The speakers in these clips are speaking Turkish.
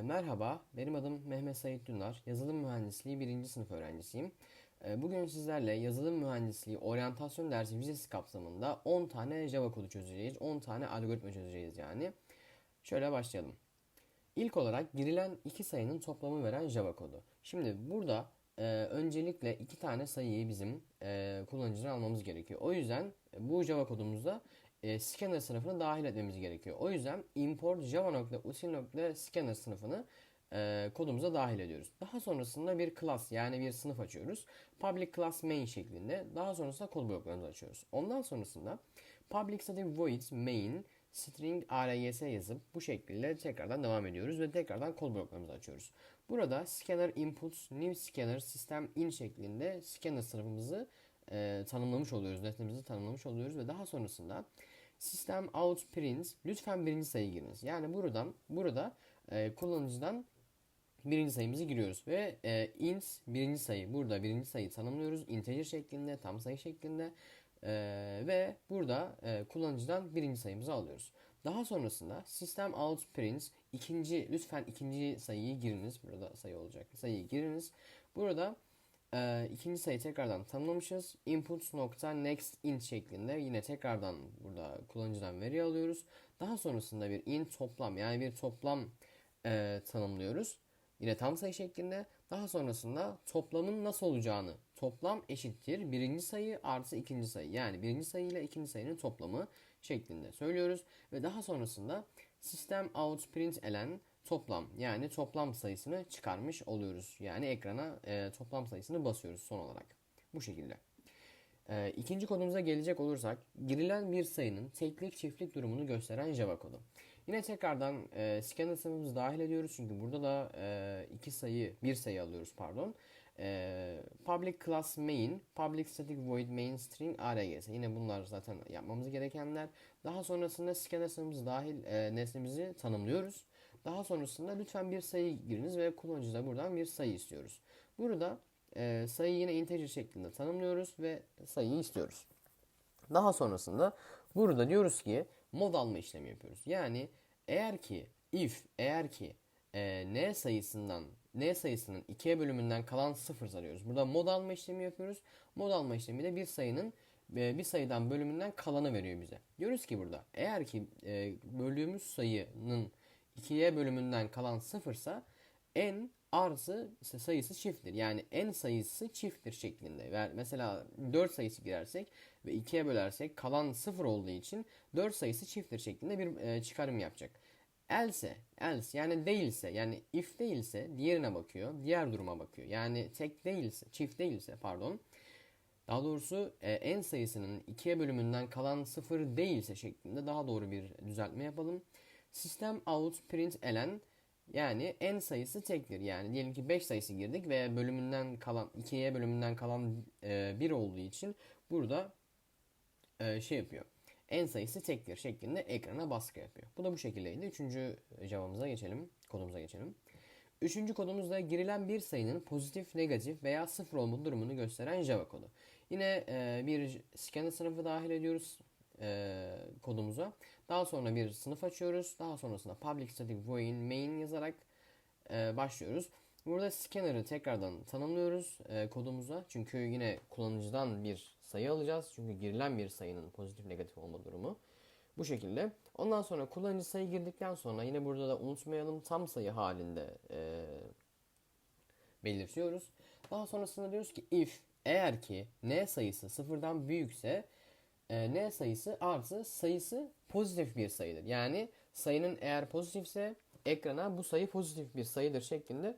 E, merhaba, benim adım Mehmet Sait Dündar. Yazılım Mühendisliği 1. sınıf öğrencisiyim. E, bugün sizlerle yazılım mühendisliği oryantasyon dersi vizesi kapsamında 10 tane Java kodu çözeceğiz. 10 tane algoritma çözeceğiz yani. Şöyle başlayalım. İlk olarak girilen iki sayının toplamı veren Java kodu. Şimdi burada e, öncelikle iki tane sayıyı bizim e, kullanıcıdan almamız gerekiyor. O yüzden bu Java kodumuzda e, scanner sınıfını dahil etmemiz gerekiyor. O yüzden import java.util.scanner sınıfını e, kodumuza dahil ediyoruz. Daha sonrasında bir class yani bir sınıf açıyoruz. Public class main şeklinde. Daha sonrasında kod bloklarımızı açıyoruz. Ondan sonrasında public static void main string args yazıp bu şekilde tekrardan devam ediyoruz ve tekrardan kod bloklarımızı açıyoruz. Burada scanner inputs new scanner system in şeklinde scanner sınıfımızı e, tanımlamış oluyoruz. Nesnemizi tanımlamış oluyoruz ve daha sonrasında system out prints lütfen birinci sayı giriniz. Yani buradan burada e, kullanıcıdan birinci sayımızı giriyoruz. Ve e, int birinci sayı. Burada birinci sayı tanımlıyoruz. İnteger şeklinde tam sayı şeklinde. E, ve burada e, kullanıcıdan birinci sayımızı alıyoruz. Daha sonrasında system out prints ikinci lütfen ikinci sayıyı giriniz. Burada sayı olacak. Sayıyı giriniz. Burada e, ikinci sayı tekrardan tanımlamışız. Inputs nokta next int şeklinde yine tekrardan burada kullanıcıdan veri alıyoruz. Daha sonrasında bir int toplam yani bir toplam e, tanımlıyoruz. Yine tam sayı şeklinde. Daha sonrasında toplamın nasıl olacağını toplam eşittir birinci sayı artı ikinci sayı. Yani birinci sayı ile ikinci sayının toplamı şeklinde söylüyoruz. Ve daha sonrasında system out print elen toplam yani toplam sayısını çıkarmış oluyoruz. Yani ekrana e, toplam sayısını basıyoruz son olarak. Bu şekilde. E, ikinci kodumuza gelecek olursak girilen bir sayının teklik çiftlik durumunu gösteren Java kodu. Yine tekrardan e, scanner sınıfımızı dahil ediyoruz çünkü burada da e, iki sayı, bir sayı alıyoruz pardon. E, public class main, public static void main string args. Yine bunlar zaten yapmamız gerekenler. Daha sonrasında scanner sınıfımızı dahil e, nesnemizi tanımlıyoruz. Daha sonrasında lütfen bir sayı giriniz ve kullanıcı da buradan bir sayı istiyoruz. Burada e, sayıyı yine integer şeklinde tanımlıyoruz ve sayıyı istiyoruz. Daha sonrasında burada diyoruz ki mod alma işlemi yapıyoruz. Yani eğer ki if eğer ki e, n sayısından n sayısının 2'ye bölümünden kalan 0 arıyoruz. Burada mod alma işlemi yapıyoruz. Mod alma işlemi de bir sayının e, bir sayıdan bölümünden kalanı veriyor bize. Diyoruz ki burada eğer ki e, böldüğümüz sayının 2'ye bölümünden kalan 0 ise n artı sayısı çifttir. Yani n sayısı çifttir şeklinde. Mesela 4 sayısı girersek ve 2'ye bölersek kalan 0 olduğu için 4 sayısı çifttir şeklinde bir e, çıkarım yapacak. Else, else yani değilse yani if değilse diğerine bakıyor. Diğer duruma bakıyor. Yani tek değilse, çift değilse pardon. Daha doğrusu e, n sayısının 2'ye bölümünden kalan 0 değilse şeklinde daha doğru bir düzeltme yapalım. System out print elen yani n sayısı tektir. Yani diyelim ki 5 sayısı girdik ve bölümünden kalan 2'ye bölümünden kalan e, 1 olduğu için burada e, şey yapıyor. n sayısı tektir şeklinde ekrana baskı yapıyor. Bu da bu şekildeydi. Üçüncü cevabımıza geçelim. Kodumuza geçelim. Üçüncü kodumuzda girilen bir sayının pozitif, negatif veya sıfır olma durumunu gösteren Java kodu. Yine e, bir scanner sınıfı dahil ediyoruz e, kodumuza. Daha sonra bir sınıf açıyoruz. Daha sonrasında public static void main yazarak e, başlıyoruz. Burada scanner'ı tekrardan tanımlıyoruz e, kodumuza. Çünkü yine kullanıcıdan bir sayı alacağız. Çünkü girilen bir sayının pozitif negatif olma durumu. Bu şekilde. Ondan sonra kullanıcı sayı girdikten sonra yine burada da unutmayalım tam sayı halinde e, belirtiyoruz. Daha sonrasında diyoruz ki if eğer ki n sayısı sıfırdan büyükse e, n sayısı artı sayısı pozitif bir sayıdır. Yani sayının eğer pozitifse ekrana bu sayı pozitif bir sayıdır şeklinde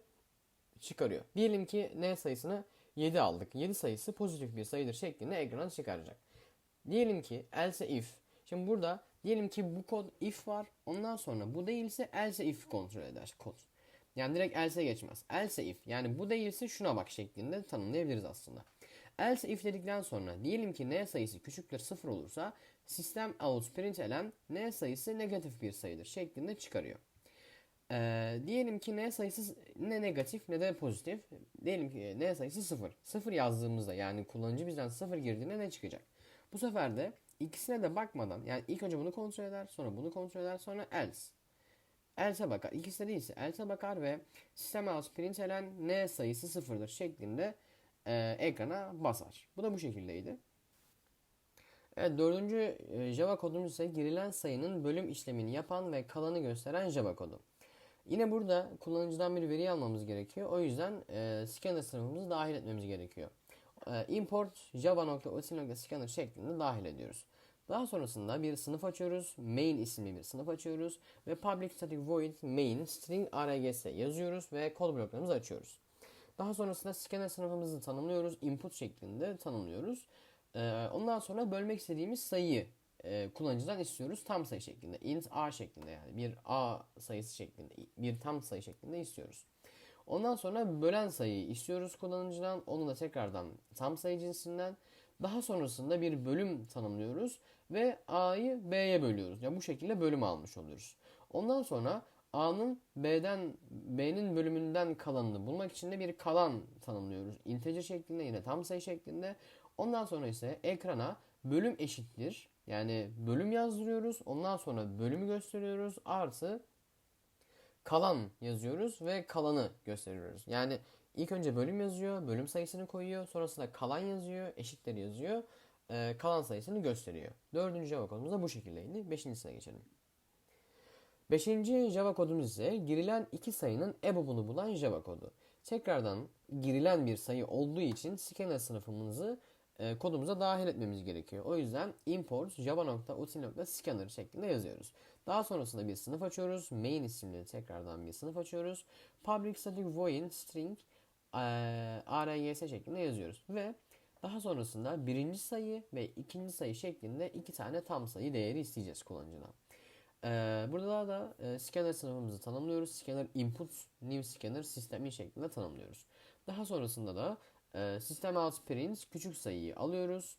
çıkarıyor. Diyelim ki n sayısını 7 aldık. 7 sayısı pozitif bir sayıdır şeklinde ekrana çıkaracak. Diyelim ki else if. Şimdi burada diyelim ki bu kod if var. Ondan sonra bu değilse else if kontrol eder kod. Yani direkt else geçmez. Else if yani bu değilse şuna bak şeklinde tanımlayabiliriz aslında. Else if dedikten sonra diyelim ki n sayısı küçüktür 0 olursa sistem out println n sayısı negatif bir sayıdır şeklinde çıkarıyor. Ee, diyelim ki n sayısı ne negatif ne de pozitif. Diyelim ki n sayısı 0. 0 yazdığımızda yani kullanıcı bizden 0 girdiğinde ne çıkacak? Bu sefer de ikisine de bakmadan yani ilk önce bunu kontrol eder sonra bunu kontrol eder sonra else. else bakar. İkisi de değilse else bakar ve sistem out println n sayısı sıfırdır şeklinde e, ekrana basar. Bu da bu şekildeydi. Evet, dördüncü e, Java kodumuz ise girilen sayının bölüm işlemini yapan ve kalanı gösteren Java kodu. Yine burada kullanıcıdan bir veri almamız gerekiyor. O yüzden e, scanner sınıfımızı dahil etmemiz gerekiyor. E, import java.osil.scanner şeklinde dahil ediyoruz. Daha sonrasında bir sınıf açıyoruz. Main isimli bir sınıf açıyoruz. Ve public static void main string args yazıyoruz ve kod bloklarımızı açıyoruz. Daha sonrasında scanner sınıfımızı tanımlıyoruz. Input şeklinde tanımlıyoruz. Ee, ondan sonra bölmek istediğimiz sayıyı e, kullanıcıdan istiyoruz. Tam sayı şeklinde. int a şeklinde yani. Bir a sayısı şeklinde. Bir tam sayı şeklinde istiyoruz. Ondan sonra bölen sayıyı istiyoruz kullanıcıdan. Onu da tekrardan tam sayı cinsinden. Daha sonrasında bir bölüm tanımlıyoruz ve a'yı b'ye bölüyoruz. Yani bu şekilde bölüm almış oluyoruz. Ondan sonra a'nın b'den b'nin bölümünden kalanını bulmak için de bir kalan tanımlıyoruz. Integer şeklinde yine tam sayı şeklinde. Ondan sonra ise ekrana bölüm eşittir. Yani bölüm yazdırıyoruz. Ondan sonra bölümü gösteriyoruz. Artı kalan yazıyoruz ve kalanı gösteriyoruz. Yani ilk önce bölüm yazıyor. Bölüm sayısını koyuyor. Sonrasında kalan yazıyor. Eşittir yazıyor. Kalan sayısını gösteriyor. Dördüncü kodumuz da bu şekildeydi. Beşincisine geçelim. Beşinci Java kodumuz ise girilen iki sayının EBOB'unu bulan Java kodu. Tekrardan girilen bir sayı olduğu için scanner sınıfımızı e, kodumuza dahil etmemiz gerekiyor. O yüzden import java.util.scanner şeklinde yazıyoruz. Daha sonrasında bir sınıf açıyoruz. Main isimli tekrardan bir sınıf açıyoruz. Public static void string e, args şeklinde yazıyoruz. Ve daha sonrasında birinci sayı ve ikinci sayı şeklinde iki tane tam sayı değeri isteyeceğiz kullanıcıdan. Ee, burada da e, scanner sınıfımızı tanımlıyoruz. Scanner input, new scanner sistemi şeklinde tanımlıyoruz. Daha sonrasında da e, system out print küçük sayıyı alıyoruz.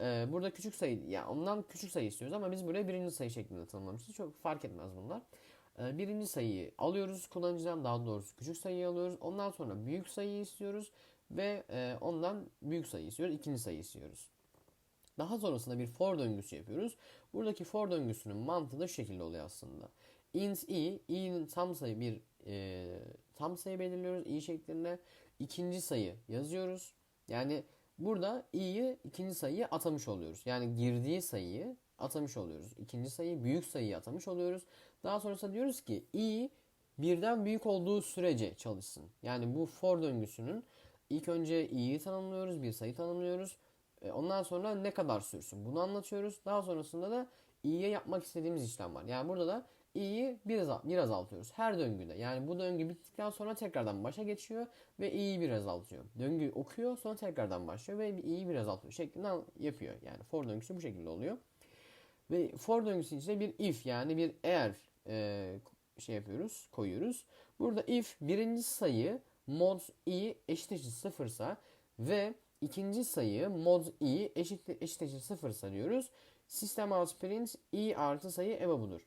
E, burada küçük sayı, yani ondan küçük sayı istiyoruz ama biz buraya birinci sayı şeklinde tanımlamışız. Çok fark etmez bunlar. E, birinci sayıyı alıyoruz kullanıcıdan daha doğrusu küçük sayıyı alıyoruz. Ondan sonra büyük sayıyı istiyoruz ve e, ondan büyük sayı istiyoruz. ikinci sayı istiyoruz. Daha sonrasında bir for döngüsü yapıyoruz. Buradaki for döngüsünün mantığı da şu şekilde oluyor aslında. int i, i'nin tam sayı bir e, tam sayı belirliyoruz i şeklinde. İkinci sayı yazıyoruz. Yani burada i'yi ikinci sayıyı atamış oluyoruz. Yani girdiği sayıyı atamış oluyoruz. İkinci sayı büyük sayıyı atamış oluyoruz. Daha sonrasında diyoruz ki i birden büyük olduğu sürece çalışsın. Yani bu for döngüsünün ilk önce i'yi tanımlıyoruz, bir sayı tanımlıyoruz. E, ondan sonra ne kadar sürsün bunu anlatıyoruz. Daha sonrasında da i'ye yapmak istediğimiz işlem var. Yani burada da i'yi biraz, bir azaltıyoruz. Her döngüde. Yani bu döngü bittikten sonra tekrardan başa geçiyor ve i'yi bir azaltıyor. Döngü okuyor sonra tekrardan başlıyor ve i'yi bir azaltıyor şeklinde yapıyor. Yani for döngüsü bu şekilde oluyor. Ve for döngüsü içinde bir if yani bir eğer e, şey yapıyoruz, koyuyoruz. Burada if birinci sayı mod i eşittir sıfırsa ve ikinci sayı mod i eşittir eşittir sıfırsa diyoruz. System out print i artı sayı eva budur.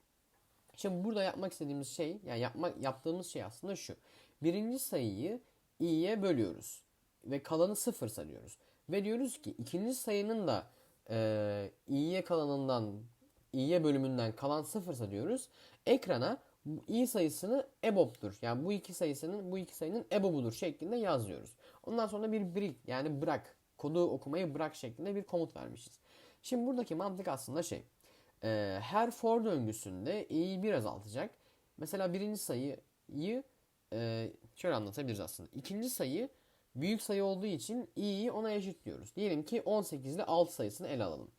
Şimdi burada yapmak istediğimiz şey, yani yapmak yaptığımız şey aslında şu. Birinci sayıyı i'ye bölüyoruz ve kalanı sıfır sanıyoruz. Ve diyoruz ki ikinci sayının da e, i'ye kalanından i'ye bölümünden kalan sıfırsa diyoruz. Ekrana i sayısını ebob'dur. Yani bu iki sayısının bu iki sayının ebob'udur şeklinde yazıyoruz. Ondan sonra bir break yani bırak kodu okumayı bırak şeklinde bir komut vermişiz. Şimdi buradaki mantık aslında şey. E, her for döngüsünde i'yi bir azaltacak. Mesela birinci sayıyı e, şöyle anlatabiliriz aslında. İkinci sayı büyük sayı olduğu için i'yi ona eşitliyoruz. Diyelim ki 18 ile 6 sayısını ele alalım.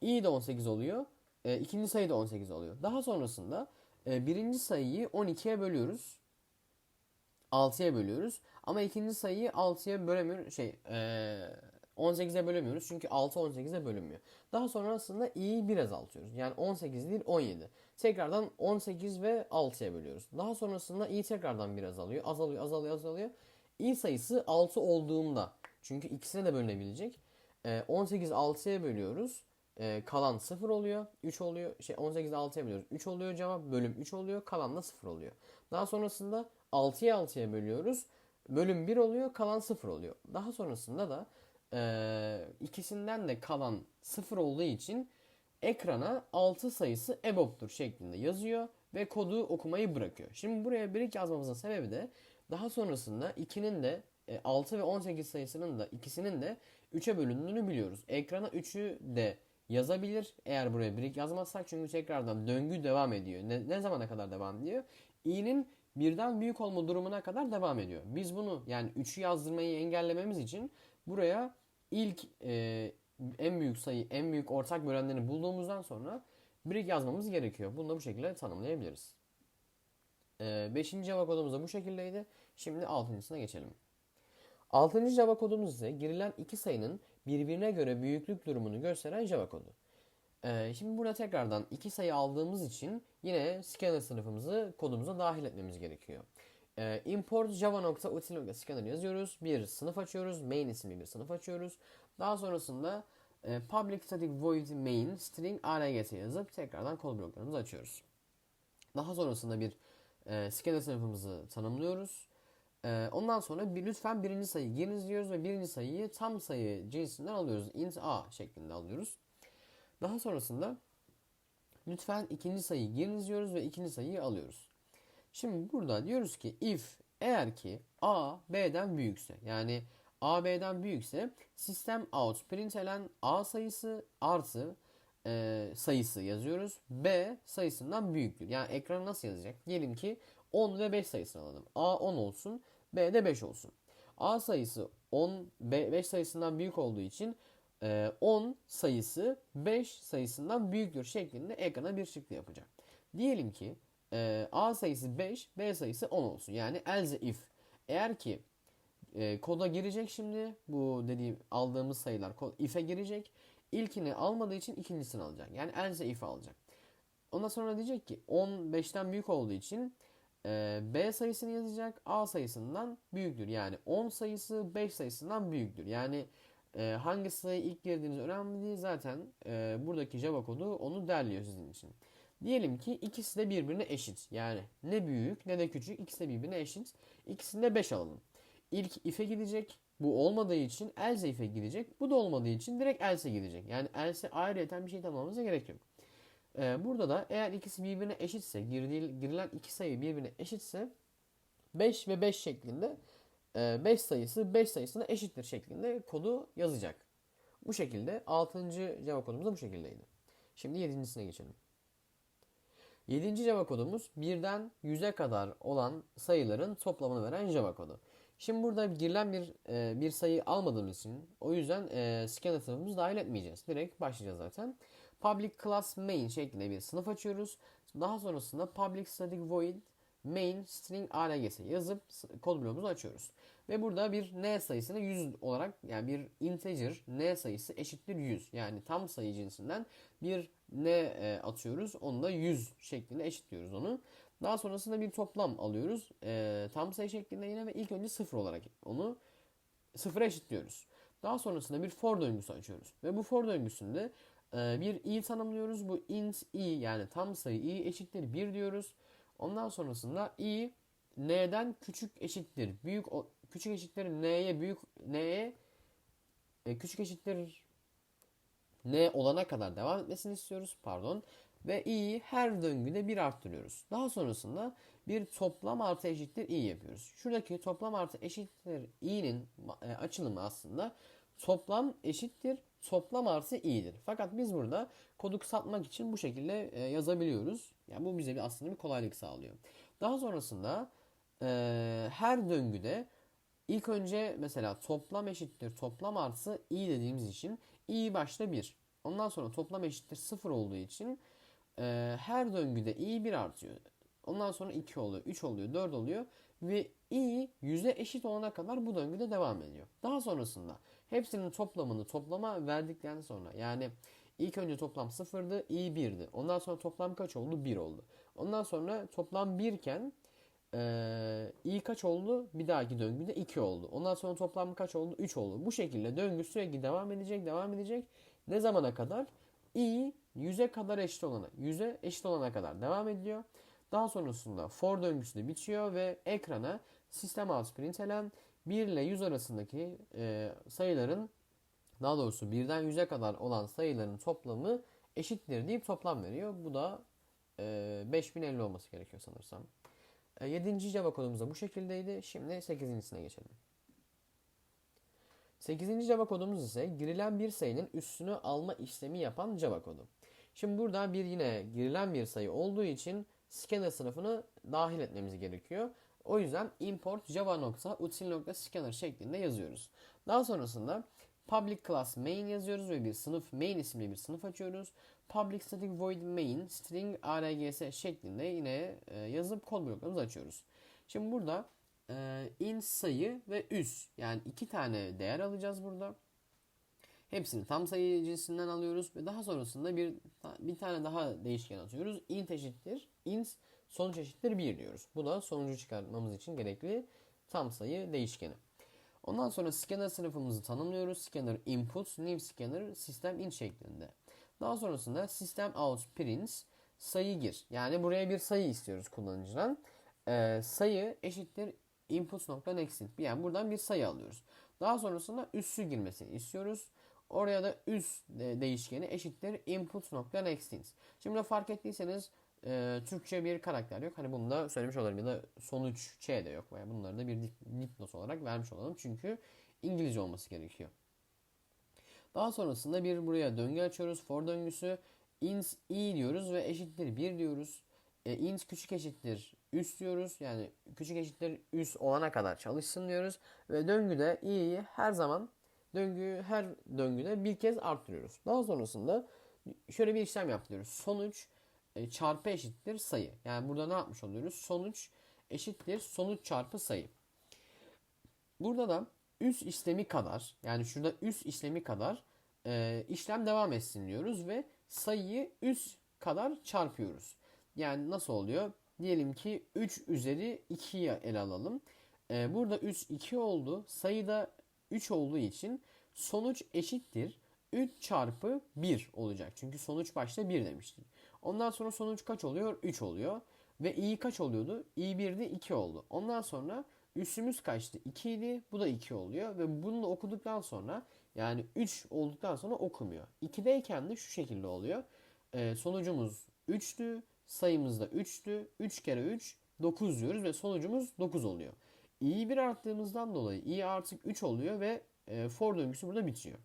i de 18 oluyor. E, ikinci sayı da 18 oluyor. Daha sonrasında e, birinci sayıyı 12'ye bölüyoruz. 6'ya bölüyoruz. Ama ikinci sayıyı 6'ya bölemiyoruz. Şey, e, 18'e bölemiyoruz. Çünkü 6 18'e bölünmüyor. Daha sonrasında i'yi bir azaltıyoruz. Yani 18 değil 17. Tekrardan 18 ve 6'ya bölüyoruz. Daha sonrasında i tekrardan bir azalıyor. Azalıyor, azalıyor, azalıyor. i sayısı 6 olduğunda çünkü ikisine de bölünebilecek. 18 6'ya bölüyoruz. E, kalan 0 oluyor. 3 oluyor. Şey 18 6'ya bölüyoruz. 3 oluyor cevap. Bölüm 3 oluyor. Kalan da 0 oluyor. Daha sonrasında 6'ya 6'ya bölüyoruz. Bölüm 1 oluyor. Kalan 0 oluyor. Daha sonrasında da e, ikisinden de kalan 0 olduğu için ekrana 6 sayısı EBOB'dur şeklinde yazıyor ve kodu okumayı bırakıyor. Şimdi buraya birik yazmamızın sebebi de daha sonrasında 2'nin de e, 6 ve 18 sayısının da ikisinin de 3'e bölündüğünü biliyoruz. Ekrana 3'ü de yazabilir eğer buraya birik yazmazsak çünkü tekrardan döngü devam ediyor. Ne, ne zamana kadar devam ediyor? i'nin birden büyük olma durumuna kadar devam ediyor. Biz bunu yani 3'ü yazdırmayı engellememiz için buraya ilk e, en büyük sayı, en büyük ortak bölenlerini bulduğumuzdan sonra birik yazmamız gerekiyor. Bunu da bu şekilde tanımlayabiliriz. E, beşinci Java kodumuz da bu şekildeydi. Şimdi altıncısına geçelim. Altıncı Java kodumuz ise girilen iki sayının birbirine göre büyüklük durumunu gösteren Java kodu. Ee, şimdi burada tekrardan iki sayı aldığımız için yine scanner sınıfımızı kodumuza dahil etmemiz gerekiyor. Ee, import java.util.scanner yazıyoruz. Bir sınıf açıyoruz. Main isimli bir sınıf açıyoruz. Daha sonrasında e, public static void main string args yazıp tekrardan kod bloklarımızı açıyoruz. Daha sonrasında bir e, scanner sınıfımızı tanımlıyoruz. E, ondan sonra bir, lütfen birinci sayıyı giriniz diyoruz ve birinci sayıyı tam sayı cinsinden alıyoruz. int a şeklinde alıyoruz. Daha sonrasında lütfen ikinci sayıyı giriniz diyoruz ve ikinci sayıyı alıyoruz. Şimdi burada diyoruz ki if eğer ki a b'den büyükse yani a b'den büyükse sistem out println a sayısı artı e, sayısı yazıyoruz. b sayısından büyüktür. Yani ekranı nasıl yazacak? Diyelim ki 10 ve 5 sayısını alalım. a 10 olsun b de 5 olsun. a sayısı 10 b 5 sayısından büyük olduğu için 10 e, sayısı 5 sayısından büyüktür şeklinde ekrana bir çıktı yapacak. Diyelim ki e, A sayısı 5, B sayısı 10 olsun. Yani else if. Eğer ki e, koda girecek şimdi bu dediğim aldığımız sayılar if'e girecek. İlkini almadığı için ikincisini alacak. Yani else if alacak. Ondan sonra diyecek ki 10 5'ten büyük olduğu için B sayısını yazacak. A sayısından büyüktür. Yani 10 sayısı 5 sayısından büyüktür. Yani e, hangi sayı ilk girdiğiniz önemli değil. Zaten e, buradaki Java kodu onu derliyor sizin için. Diyelim ki ikisi de birbirine eşit. Yani ne büyük ne de küçük ikisi de birbirine eşit. İkisinde 5 alalım. İlk if'e gidecek. Bu olmadığı için else if'e gidecek. Bu da olmadığı için direkt else gidecek. Yani else ayrıyeten bir şey tamamımıza gerek yok. Ee, burada da eğer ikisi birbirine eşitse, girdiği, girilen iki sayı birbirine eşitse 5 ve 5 şeklinde 5 ee, sayısı 5 sayısına eşittir şeklinde kodu yazacak. Bu şekilde 6. Java kodumuz da bu şekildeydi. Şimdi 7.sine geçelim. 7. Java kodumuz 1'den 100'e kadar olan sayıların toplamını veren Java kodu. Şimdi burada girilen bir e, bir sayı almadığımız için o yüzden e, scanner sınıfımızı dahil etmeyeceğiz. Direkt başlayacağız zaten. Public class main şeklinde bir sınıf açıyoruz. Daha sonrasında public static void main string args yazıp kod bloğumuzu açıyoruz. Ve burada bir n sayısını 100 olarak yani bir integer n sayısı eşittir 100. Yani tam sayı cinsinden bir n e, atıyoruz. Onu da 100 şeklinde eşitliyoruz onu. Daha sonrasında bir toplam alıyoruz. E, tam sayı şeklinde yine ve ilk önce 0 olarak onu 0'a eşitliyoruz. Daha sonrasında bir for döngüsü açıyoruz. Ve bu for döngüsünde e, bir i tanımlıyoruz. Bu int i yani tam sayı i eşittir 1 diyoruz. Ondan sonrasında i n'den küçük eşittir. Büyük küçük eşittir n'ye büyük n'ye e, küçük eşittir n olana kadar devam etmesini istiyoruz. Pardon. Ve i'yi her döngüde bir arttırıyoruz. Daha sonrasında bir toplam artı eşittir i yapıyoruz. Şuradaki toplam artı eşittir i'nin e, açılımı aslında toplam eşittir toplam artı i'dir. Fakat biz burada kodu kısaltmak için bu şekilde e, yazabiliyoruz. Yani bu bize bir aslında bir kolaylık sağlıyor. Daha sonrasında e, her döngüde ilk önce mesela toplam eşittir toplam artı i dediğimiz için i başta 1. Ondan sonra toplam eşittir 0 olduğu için e, her döngüde i 1 artıyor. Ondan sonra 2 oluyor, 3 oluyor, 4 oluyor ve i 100'e eşit olana kadar bu döngüde devam ediyor. Daha sonrasında hepsinin toplamını toplama verdikten sonra yani ilk önce toplam 0'dı, i 1'di. Ondan sonra toplam kaç oldu? 1 oldu. Ondan sonra toplam 1 iken ee, i kaç oldu? Bir dahaki döngüde 2 oldu. Ondan sonra toplam kaç oldu? 3 oldu. Bu şekilde döngü sürekli devam edecek, devam edecek. Ne zamana kadar? i 100'e kadar eşit olana, 100'e eşit olana kadar devam ediyor. Daha sonrasında for döngüsü de bitiyor ve ekrana sistem out println 1 ile 100 arasındaki e, sayıların daha doğrusu 1'den 100'e kadar olan sayıların toplamı eşittir deyip toplam veriyor. Bu da e, 5050 olması gerekiyor sanırsam. E, 7. Java kodumuz da bu şekildeydi. Şimdi 8.sine geçelim. 8. Java kodumuz ise girilen bir sayının üstünü alma işlemi yapan Java kodu. Şimdi burada bir yine girilen bir sayı olduğu için scanner sınıfını dahil etmemiz gerekiyor. O yüzden import java.util.scanner şeklinde yazıyoruz. Daha sonrasında public class main yazıyoruz ve bir sınıf main isimli bir sınıf açıyoruz. Public static void main string args şeklinde yine e, yazıp kod bloklarımızı açıyoruz. Şimdi burada e, in sayı ve üs yani iki tane değer alacağız burada. Hepsini tam sayı cinsinden alıyoruz ve daha sonrasında bir bir tane daha değişken atıyoruz. int eşittir int sonuç eşittir 1 diyoruz. Bu da sonucu çıkartmamız için gerekli tam sayı değişkeni. Ondan sonra scanner sınıfımızı tanımlıyoruz. Scanner input, new scanner, system in şeklinde. Daha sonrasında system out prints sayı gir. Yani buraya bir sayı istiyoruz kullanıcıdan. Ee, sayı eşittir inputs.nextInt. Yani buradan bir sayı alıyoruz. Daha sonrasında üssü girmesini istiyoruz. Oraya da üst değişkeni eşittir input.nextInt. Şimdi fark ettiyseniz e, Türkçe bir karakter yok. Hani bunu da söylemiş olalım ya da sonuç Ç de yok. Yani bunları da bir dipnot olarak vermiş olalım. Çünkü İngilizce olması gerekiyor. Daha sonrasında bir buraya döngü açıyoruz. For döngüsü int i diyoruz ve eşittir 1 diyoruz. E, int küçük eşittir üst diyoruz. Yani küçük eşittir üst olana kadar çalışsın diyoruz. Ve döngüde i'yi her zaman döngüyü her döngüde bir kez arttırıyoruz. Daha sonrasında şöyle bir işlem yapıyoruz. Sonuç e, çarpı eşittir sayı. Yani burada ne yapmış oluyoruz? Sonuç eşittir sonuç çarpı sayı. Burada da üst işlemi kadar yani şurada üst işlemi kadar e, işlem devam etsin diyoruz ve sayıyı üst kadar çarpıyoruz. Yani nasıl oluyor? Diyelim ki 3 üzeri 2'ye ele alalım. E, burada üst 2 oldu. Sayıda 3 olduğu için sonuç eşittir 3 çarpı 1 olacak. Çünkü sonuç başta 1 demiştik. Ondan sonra sonuç kaç oluyor? 3 oluyor. Ve i kaç oluyordu? i 1'de 2 oldu. Ondan sonra üssümüz kaçtı? 2 idi. Bu da 2 oluyor. Ve bunu da okuduktan sonra yani 3 olduktan sonra okumuyor. 2'deyken de şu şekilde oluyor. Ee, sonucumuz 3'tü. Sayımız da 3'tü. 3 kere 3 9 diyoruz ve sonucumuz 9 oluyor. i'yi 1 arttığımızdan dolayı i artık 3 oluyor ve e, for döngüsü burada bitiyor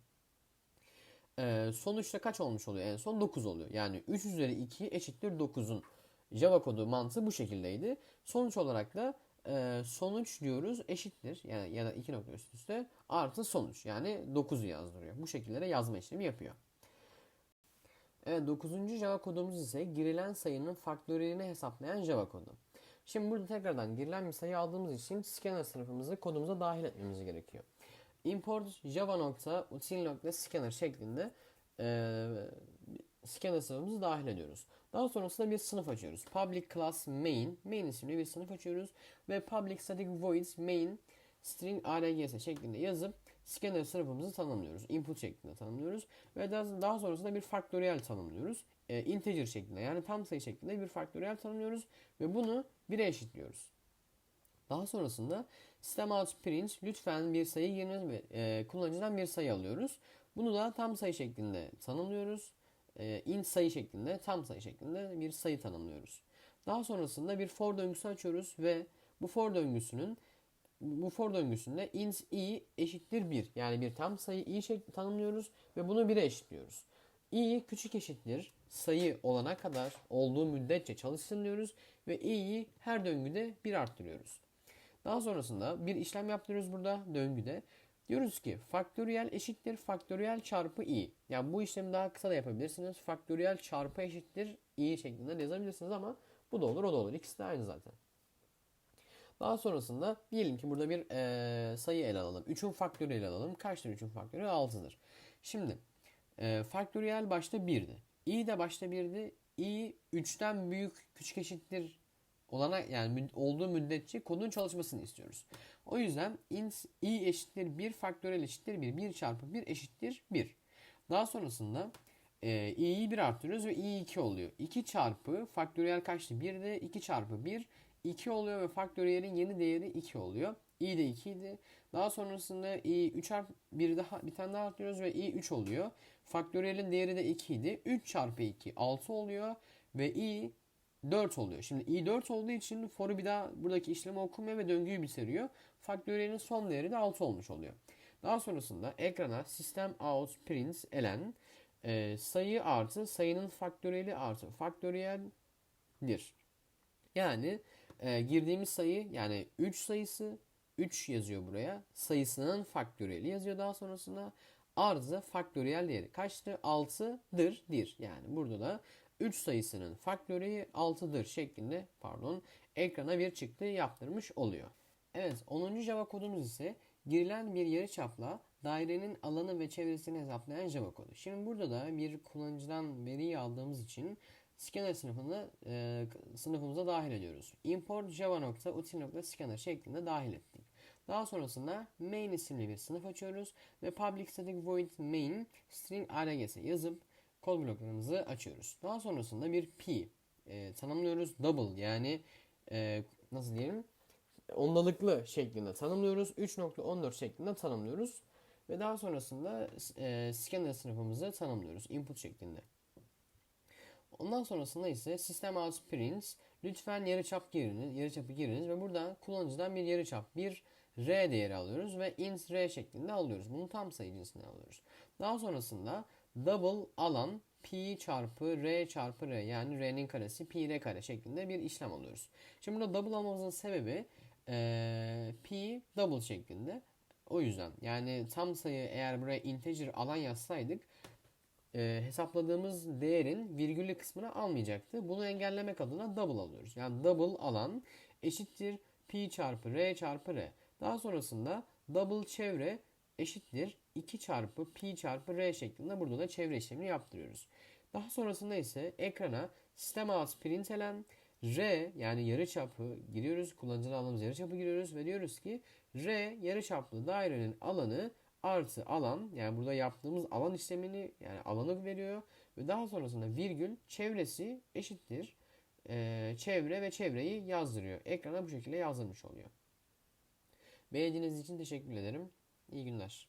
e, sonuçta kaç olmuş oluyor en son? 9 oluyor. Yani 3 üzeri 2 eşittir 9'un Java kodu mantığı bu şekildeydi. Sonuç olarak da e, sonuç diyoruz eşittir yani ya da 2 nokta üst üste artı sonuç yani 9'u yazdırıyor. Bu şekilde yazma işlemi yapıyor. Evet 9. Java kodumuz ise girilen sayının faktöriyelini hesaplayan Java kodu. Şimdi burada tekrardan girilen bir sayı aldığımız için scanner sınıfımızı kodumuza dahil etmemiz gerekiyor import java.util.scanner şeklinde e, scanner sınıfımızı dahil ediyoruz. Daha sonrasında bir sınıf açıyoruz. Public class main, main isimli bir sınıf açıyoruz ve public static voids main string args şeklinde yazıp scanner sınıfımızı tanımlıyoruz. Input şeklinde tanımlıyoruz ve daha, sonrasında bir faktöriyel tanımlıyoruz. E, integer şeklinde yani tam sayı şeklinde bir faktöriyel tanımlıyoruz ve bunu 1'e eşitliyoruz. Daha sonrasında System out print lütfen bir sayı giriniz ve e, kullanıcıdan bir sayı alıyoruz. Bunu da tam sayı şeklinde tanımlıyoruz. E, int sayı şeklinde, tam sayı şeklinde bir sayı tanımlıyoruz. Daha sonrasında bir for döngüsü açıyoruz ve bu for döngüsünün bu for döngüsünde int i eşittir 1. Yani bir tam sayı i şekli tanımlıyoruz ve bunu 1'e eşitliyoruz. i küçük eşittir sayı olana kadar olduğu müddetçe çalışsın diyoruz ve i'yi her döngüde 1 arttırıyoruz. Daha sonrasında bir işlem yaptırıyoruz burada döngüde. Diyoruz ki faktöriyel eşittir faktöriyel çarpı i. Yani bu işlemi daha kısa da yapabilirsiniz. Faktöriyel çarpı eşittir i şeklinde de yazabilirsiniz ama bu da olur o da olur. İkisi de aynı zaten. Daha sonrasında diyelim ki burada bir e, sayı ele alalım. 3'ün faktöriyel alalım. Kaçtır 3'ün faktöriyel? 6'dır. Şimdi e, faktöriyel başta 1'di. i de başta 1'di. i 3'ten büyük küçük eşittir olana yani olduğu müddetçe kodun çalışmasını istiyoruz. O yüzden int i eşittir 1 faktörel eşittir 1. 1 çarpı 1 eşittir 1. Daha sonrasında e, i'yi 1 arttırıyoruz ve i 2 oluyor. 2 çarpı faktöriyel kaçtı? 1 de 2 çarpı 1 2 oluyor ve faktöriyelin yeni değeri 2 oluyor. i de 2 idi. Daha sonrasında i 3 çarpı 1 daha bir tane daha arttırıyoruz ve i 3 oluyor. Faktöriyelin değeri de 2 idi. 3 çarpı 2 6 oluyor ve i 4 oluyor. Şimdi i 4 olduğu için for'u bir daha buradaki işlemi okumuyor ve döngüyü bitiriyor. Faktöriyelin son değeri de 6 olmuş oluyor. Daha sonrasında ekrana system out prints elen e, sayı artı sayının faktöriyeli artı faktöriyeldir. Yani e, girdiğimiz sayı yani 3 sayısı 3 yazıyor buraya. Sayısının faktöriyeli yazıyor daha sonrasında. Artı faktöriyel değeri kaçtı? 6'dır dir. Yani burada da 3 sayısının faktöriyeli 6'dır şeklinde pardon ekrana bir çıktı yaptırmış oluyor. Evet 10. Java kodumuz ise girilen bir yarıçapla dairenin alanı ve çevresini hesaplayan Java kodu. Şimdi burada da bir kullanıcıdan veriyi aldığımız için scanner sınıfını e, sınıfımıza dahil ediyoruz. Import java.util.scanner şeklinde dahil ettik. Daha sonrasında main isimli bir sınıf açıyoruz ve public static void main string args yazıp kod bloklarımızı açıyoruz. Daha sonrasında bir p e, tanımlıyoruz. Double yani e, nasıl diyelim ondalıklı şeklinde tanımlıyoruz. 3.14 şeklinde tanımlıyoruz. Ve daha sonrasında e, scanner sınıfımızı tanımlıyoruz input şeklinde. Ondan sonrasında ise system out prints lütfen yarıçap giriniz, yarıçapı giriniz ve buradan kullanıcıdan bir yarıçap bir r değeri alıyoruz ve int r şeklinde alıyoruz. Bunu tam sayı cinsinden alıyoruz. Daha sonrasında double alan pi çarpı r çarpı r yani r'nin karesi pi r kare şeklinde bir işlem alıyoruz. Şimdi burada double almamızın sebebi e, pi double şeklinde. O yüzden yani tam sayı eğer buraya integer alan yazsaydık e, hesapladığımız değerin virgüllü kısmını almayacaktı. Bunu engellemek adına double alıyoruz. Yani double alan eşittir pi çarpı r çarpı r. Daha sonrasında double çevre eşittir 2 çarpı pi çarpı r şeklinde burada da çevre işlemini yaptırıyoruz. Daha sonrasında ise ekrana sistem out println r yani yarıçapı giriyoruz. Kullanıcıdan aldığımız yarıçapı giriyoruz ve diyoruz ki r yarıçaplı dairenin alanı artı alan yani burada yaptığımız alan işlemini yani alanı veriyor ve daha sonrasında virgül çevresi eşittir e, çevre ve çevreyi yazdırıyor. Ekrana bu şekilde yazdırmış oluyor. Beğendiğiniz için teşekkür ederim. İyi günler.